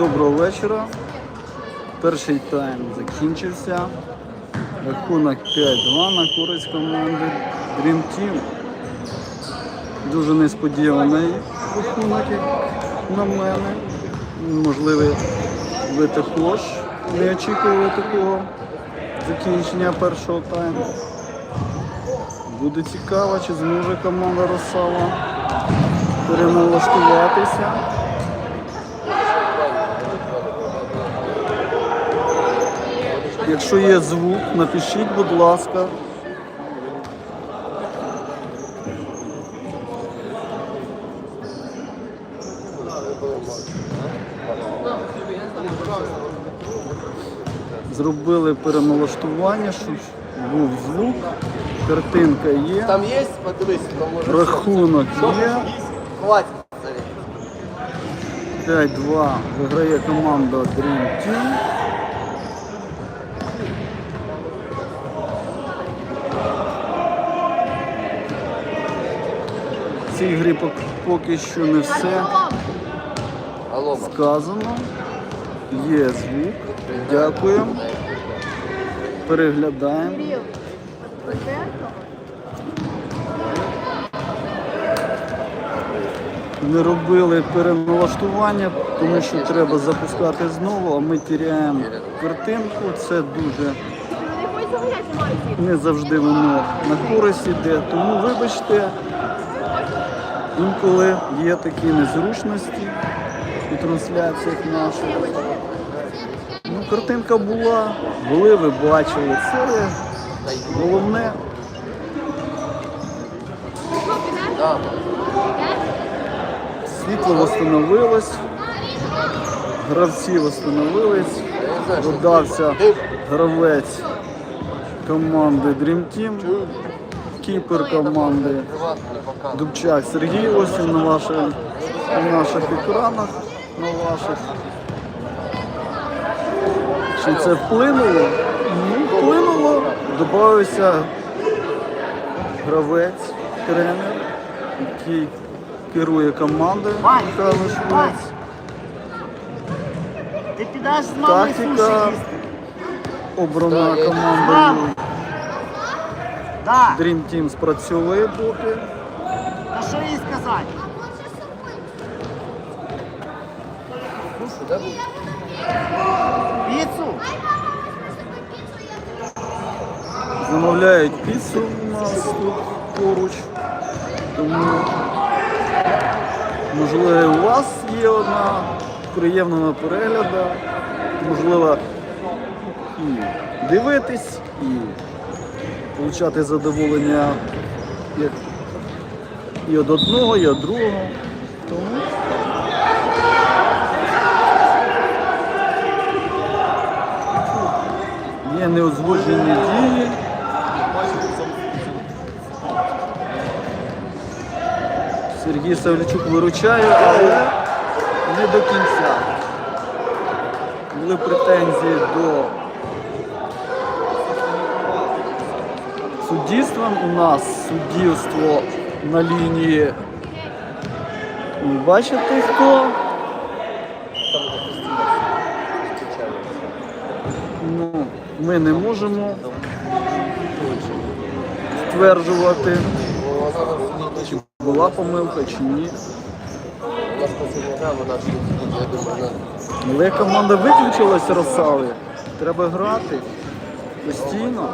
Доброго вечора. Перший тайм закінчився. Рахунок 5-2 на користь команди Dream Team. Дуже несподіваний рахунок, на мене. Можливо, ви також не очікували такого закінчення першого тайму. Буде цікаво, чи зможе команда Росала переналаштуватися. Якщо є звук, напишіть, будь ласка. Зробили переналаштування, щоб був звук, картинка є, Там є, подивись, там може. рахунок є. Хватить. 5-2 виграє команда Dream Team. В цій грі поки що не все сказано. Є звук. Дякуємо. Переглядаємо. Не робили переналаштування, тому що треба запускати знову, а ми тіряємо картинку. Це дуже не завжди воно на користь іде. Тому вибачте, інколи є такі незручності у трансляціях наших. Ну, картинка була, були, ви бачили. Це головне. Світло встановилось, гравці встановились, додався гравець команди Dream Team, кіпер команди. Дубчак Сергій ось він на, ваших, на наших екранах, на ваших. Чи це вплинуло? Ну, вплинуло. Добавився гравець, тренер, який керує командою Михайло Швець. Ти підеш з мамою Тактика обрана командою Да. Dream Team спрацьовує поки. Та що їй сказати? Піцу? Замовляють піцу у нас тут поруч. Тому можливо у вас є одна приємного перегляду. Можливо і дивитись, і отримати задоволення як і від одного, і від другого. Тому є неузгоджені дії. Сергій Савлячук виручає, але не до кінця. Були претензії до суддівства. У нас суддівство на лінії. Ви бачите хто? Ну, ми не можемо стверджувати, чи була помилка, чи ні. Але команда виключилася Росави. Треба грати постійно.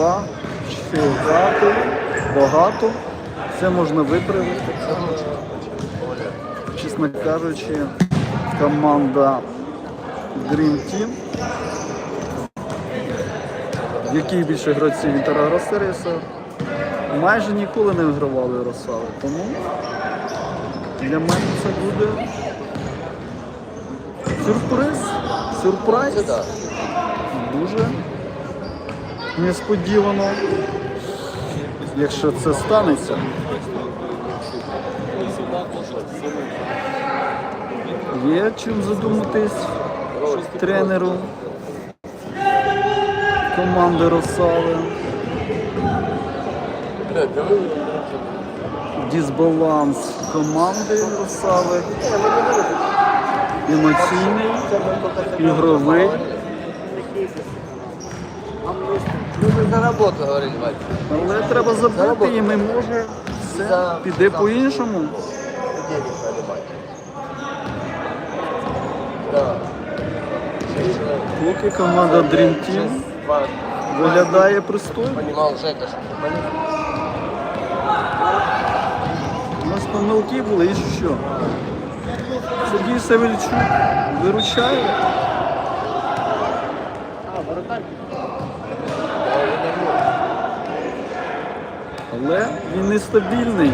Це нормально. 6-2, ще грати, багато. Це можна виправити. Чесно кажучи, команда Dream Team. Які більше гравців Інтера Гросеріса майже ніколи не вигравали Росави. Тому для мене це буде сюрприз. Сюрприз. Дуже несподівано, якщо це станеться. Є чим задуматись тренеру команди Росави. Бля, дисбаланс команди Росави. Емоційний, ігровий. Ну, ми за роботу говорили, Вадь. Але треба забити і може все піде по-іншому. Поки команда Dream Team виглядає пристойно. У нас помилки були і що? Сергій Савельчук виручає. Але він нестабільний.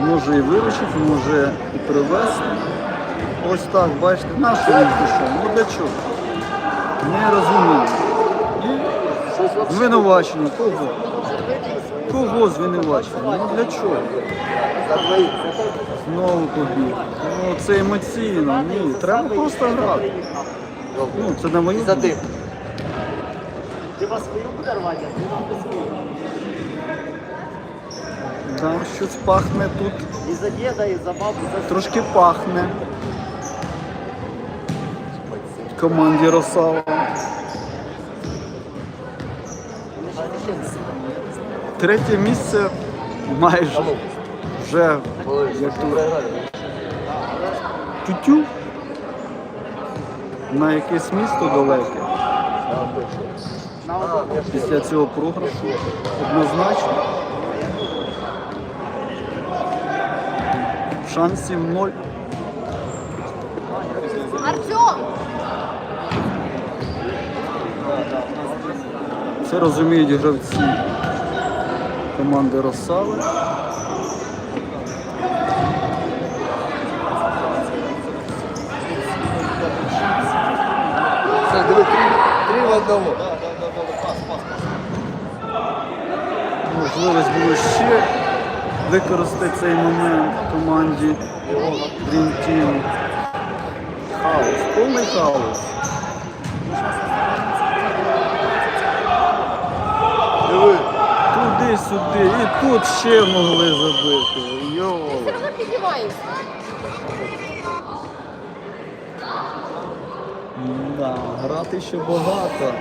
Може і виручити, може і привезти. Ось так, бачите, на що він пішов? Ну для чого? Не розумію. І звинувачення кого? Кого звинувачення? Ну для чого? Знову побіг. Ну це емоційно. Ні, треба просто грати. Ну, це на мою Вас свою буде рвати, а ти не свою. Да, щось пахне тут. І за діда, і за бабу, за Трошки пахне. Команді Росава. Третє місце майже вже як тут тютю на якесь місто далеке. Після цього програшу однозначно. Шансів ноль. Артем! Це розуміють гравці команди Росави. Все, диви, три, три в одному. Можливість було ще використати цей момент в команді Dream Team. Хаос, повний хаос. Диви. Туди-сюди. І тут ще могли забити. Йо. Все одно. Да, грати ще багато.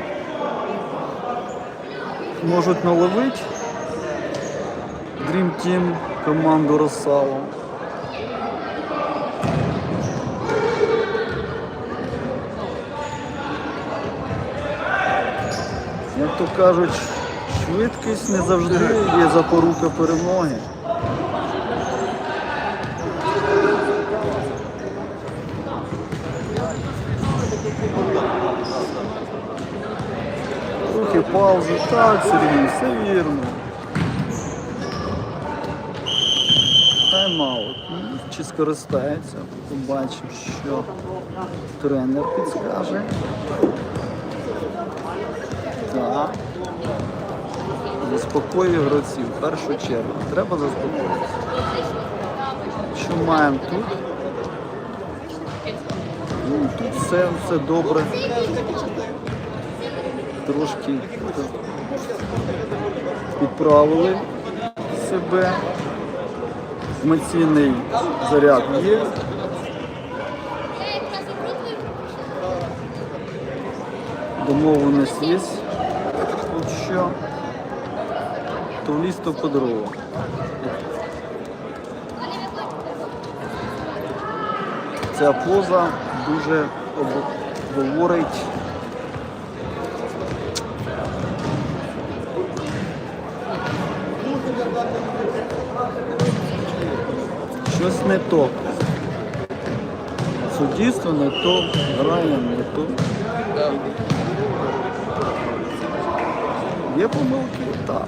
Можуть наловити Dream Team команду Росало. Як то кажуть, швидкість не завжди є запорука перемоги. Трохи паузу. Так, Сергій, все вірно. Тайм-аут. Ну, Чи скористається? Побачимо, що тренер підскаже. Так. Заспокоює гравців в першу чергу. Треба заспокоїтися. Що маємо тут? Ну, тут все, все добре. Трошки підправили себе. Емоційний заряд є. Домовленість є. От що. То в ліс, то по дрова. Ця поза дуже об- говорить щось не то. Суддівство не то, грає не то. Є помилки? Так.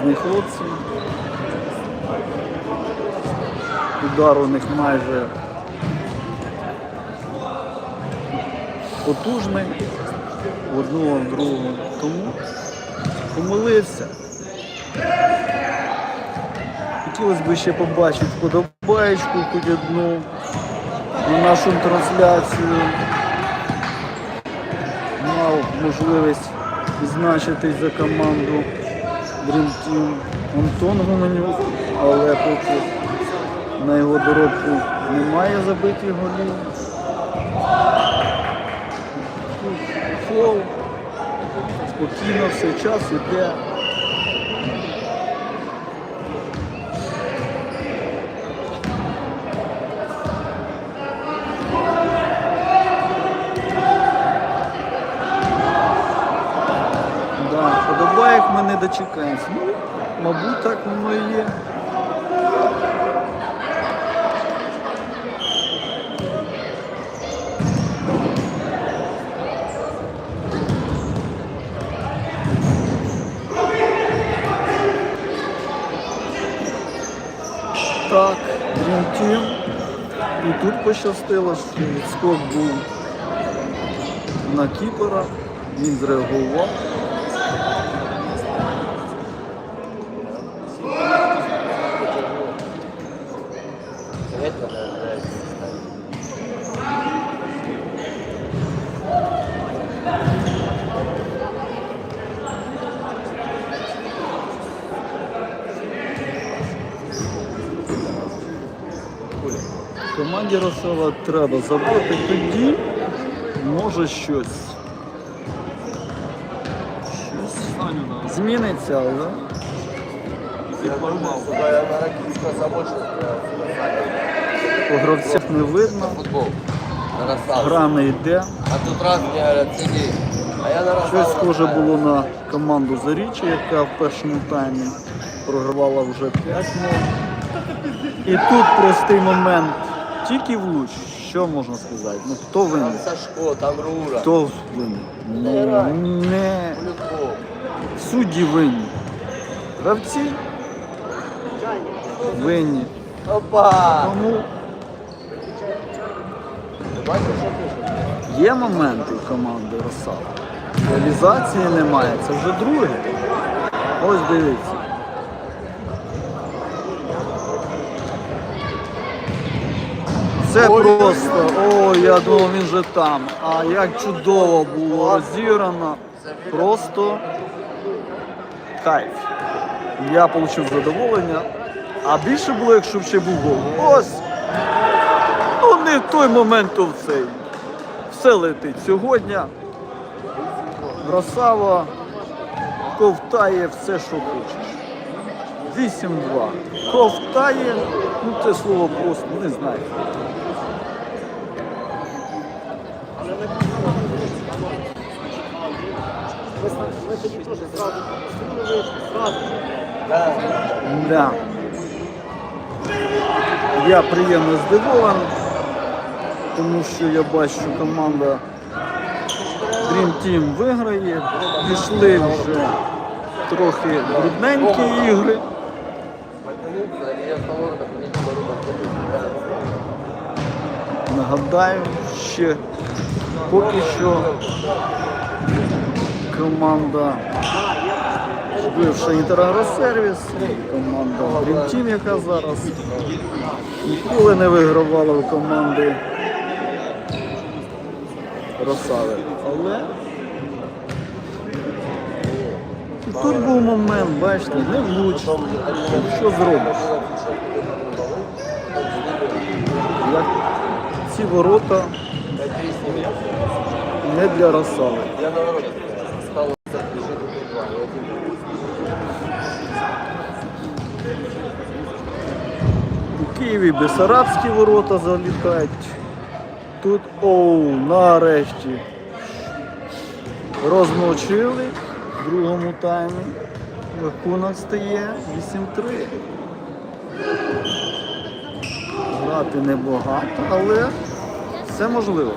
Кремезні хлопці. Удар у них майже потужний в одного в другого. Тому помилився. Хотілося б ще побачити вподобаєчку хоч одну на нашу трансляцію. Мав можливість відзначитись за команду Dream Team Антон Гуменюк, але поки на його доробку немає забитих голів. Флоу. Спокійно все час іде. Да, подобаєк ми не дочекаємося. Ну, мабуть, так воно і є. Так, Team. І тут пощастило, що відскок був на кіпера. Він зреагував. Команді Росала треба забити тоді, може щось. Щось зміниться, але забочил. по гравцях не видно. Гра не йде. А тут раз мне говорят, сиди. А я на Щось схоже було на команду Заріччя, яка в першому таймі програвала вже 5-0. І тут простий момент. Тільки влуч. Що можна сказати? Ну хто Там? Сашко, там Рура. Хто винен? Не Полюков. судді винні. Гравці винні. Опа! Тому є моменти у команди Росала. Реалізації немає, це вже друге. Ось дивіться. Це просто, о, я думав, він же там. А як чудово було розіграно. Просто кайф. Я отримав задоволення. А більше було, якщо б ще був гол. Ось. Ну не в той момент, то в цей. Все летить. Сьогодні Росава ковтає все, що хочеш. 8-2. Ковтає, ну це слово просто не знаю. Да. Я приємно здивований, тому що я бачу, що команда Dream Team виграє. Пішли вже трохи брудненькі ігри. Нагадаю, ще поки що команда бивша інтерагросервіс, команда Team, яка зараз ніколи не вигравала у команди Росави. Але і тут був момент, бачите, не влучно. Що зробиш? Ці ворота не для Росави. Я наоборот стал бежит в два. Я один. У Києві Бесарабські ворота залітають. Тут оу, нарешті. розмочили в другому таймі. Рахунок стає 8-3. Грати небагато, але все можливо.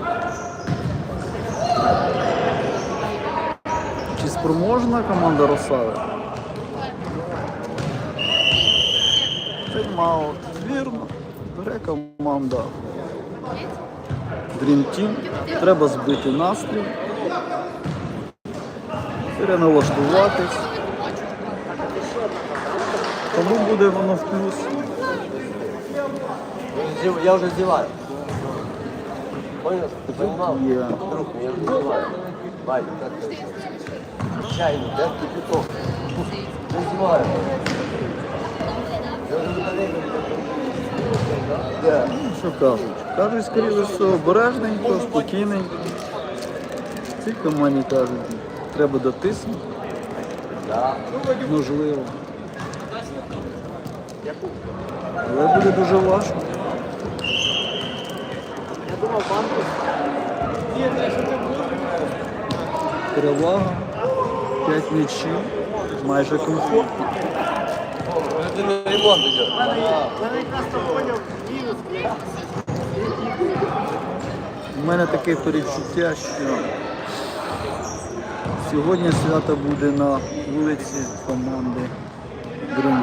Чи спроможна команда Росави? Тайм-аут. Вірно. Бере команда. Dream Team. Треба збити настрій. Переналаштуватись. Тому буде воно в плюс. Я вже здіваю. Понимав? Є. Друг, я вже здіваю. Ваня, як ти? Чайник, кипяток? Не здіваю. Я вже видалений. Де? Що кажуть? Кажуть, скоріше все, обережненько, спокійненько. Цій команді кажуть, треба дотиснути. Да. Можливо. Але буде дуже важко. Перевага. 5 м'ячів. Майже комфортно. У мене таке перечуття, що сьогодні свято буде на вулиці команди Dream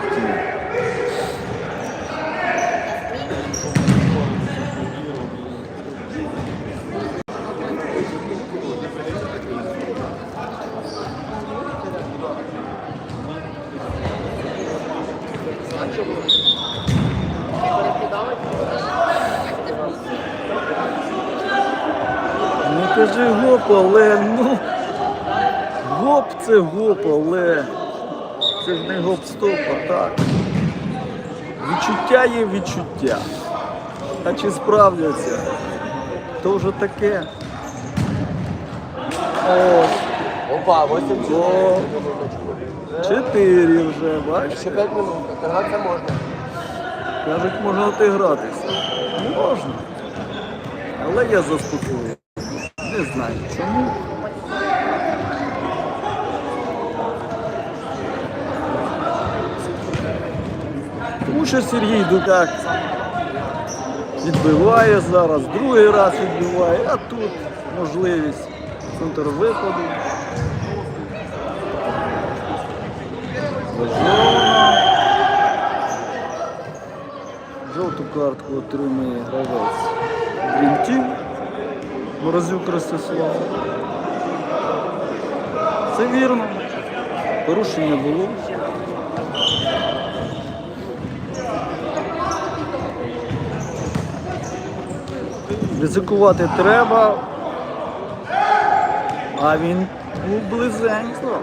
Кажи гоп, але ну. Гоп це гоп, але це ж не гоп-стоп, а так. Відчуття є відчуття. А чи справдяться? То вже таке. Ось, Опа, 8 О. чотири вже, бачиш? Ще 5 минут. Торгатися можна. Кажуть, можна отигратися. Можна. Але я заспокоюю. Не знаю чому. Тому що Сергій Дудак відбиває зараз, другий раз відбиває, а тут можливість центр. Важливо. Жовту картку отримує гравець Team Морозюк Ростислав. Це вірно. Порушення було. Ризикувати треба. А він був близенько.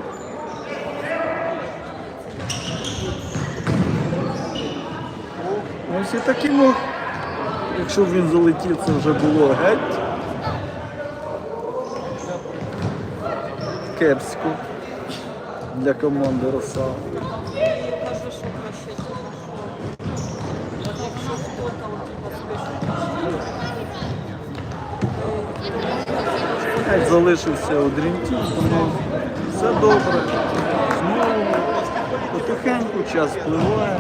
Ну, всі такі мог. Якщо він залетів, це вже було геть. Кепсько для команди Росал. Геть залишився у дрінті, тому все добре. Знову потихеньку час впливає.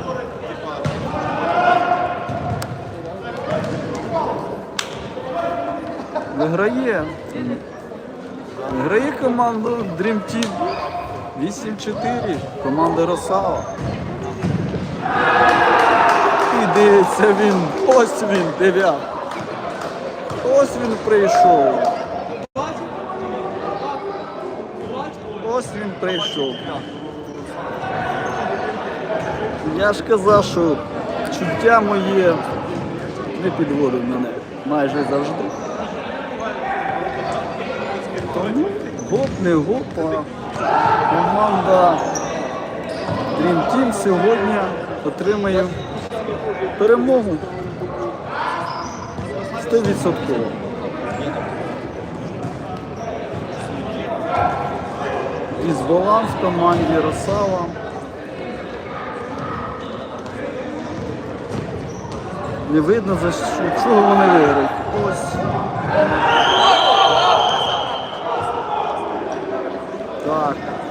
Виграє. Виграє команда Dream Team 8-4. Команда Росава. І дивиться він. Ось він, дев'ят. Ось він прийшов. Ось він прийшов. Я ж казав, що чуття моє не підводить мене майже завжди. Гоп не гоп, а команда Dream Team сьогодні отримає перемогу 100%. Дисбаланс в команді Росава. Не видно за що, чого вони виграють. Ось.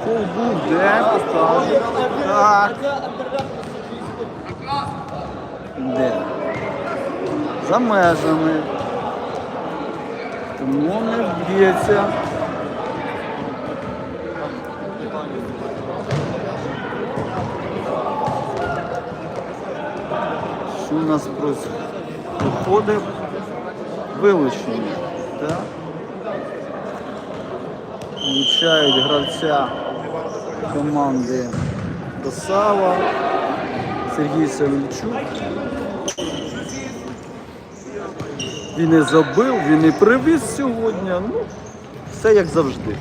Фол буде, покаже. Так. Де? За межами. Тому не б'ється. Що у нас проходить? Вилучення. Так? Влучають гравця команди Досава Сергій Савільчук. Він і забив, він і привіз сьогодні. Ну, все як завжди.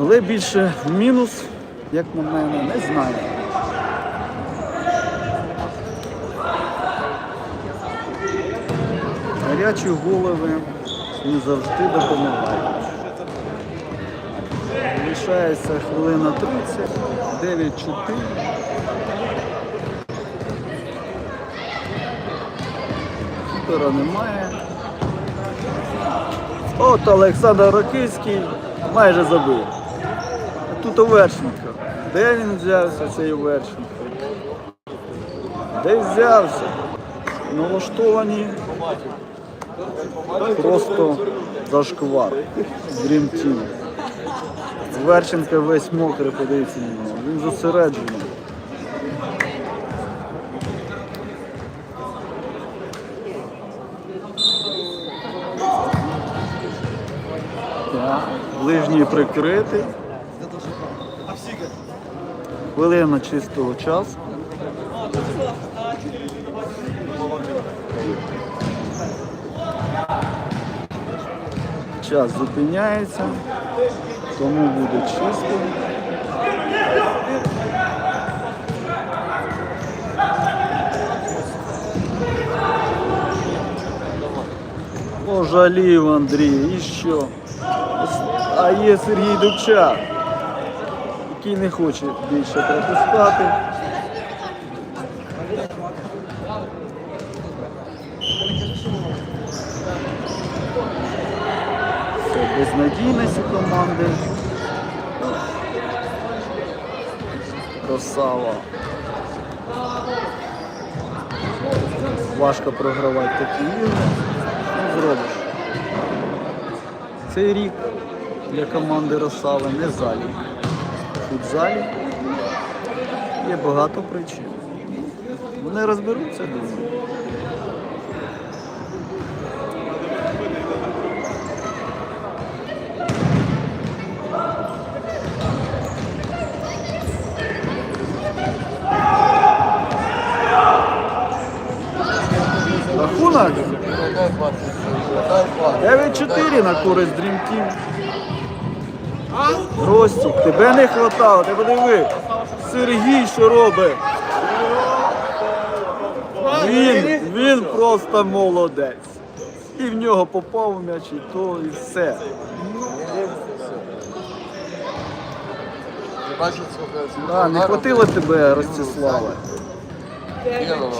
Але більше мінус, як на мене, не знаю. Гарячі голови не завжди допомагають. Лишається хвилина 30, 9-4. Кіпера немає. От Олександр Рокицький майже забив. Тут Оверченко. Де він взявся, цей Оверченко? Де взявся? Налаштовані просто зашквар. Team. Верченка весь мокрий, подивіться на нього. Він зосереджений. Так, Ближній прикритий. Хвилина чистого часу. Час зупиняється, тому буде чисто. Пожалів Андрій, і що? А є Сергій Дубчак, який не хоче більше пропускати. Безнадійність у команди. Красава. Важко програвати такі ігри. Що зробиш? Цей рік для команди Росави не залі. У футзалі є багато причин. Вони розберуться, думаю. На користь Dream Team. Ростік, тебе не хватало, ти подиви. Сергій що робить? Він, він просто молодець. І в нього попав м'яч, і то, і все. Да, не хватило тебе, Ростиславе.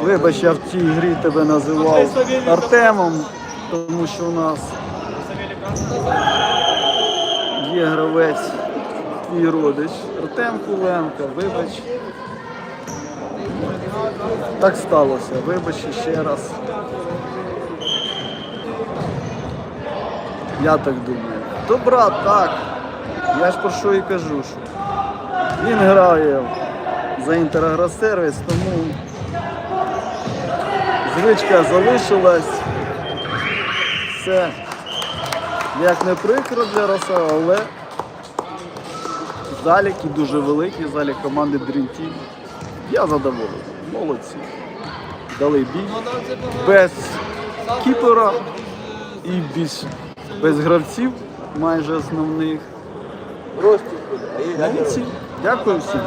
Вибач, я в цій грі тебе називав Артемом, тому що у нас є гравець, твій родич. Артем Куленко, вибач. Так сталося, вибач ще раз. Я так думаю. То брат, так. Я ж про що і кажу, що він грає за інтерагросервіс, тому звичка залишилась. Все. Як не прикро для Роса, але заліки дуже великі, залік команди Dream Team. Я задоволений. Молодці. Дали бій без кіпера і без, без гравців майже основних. Дякую всім.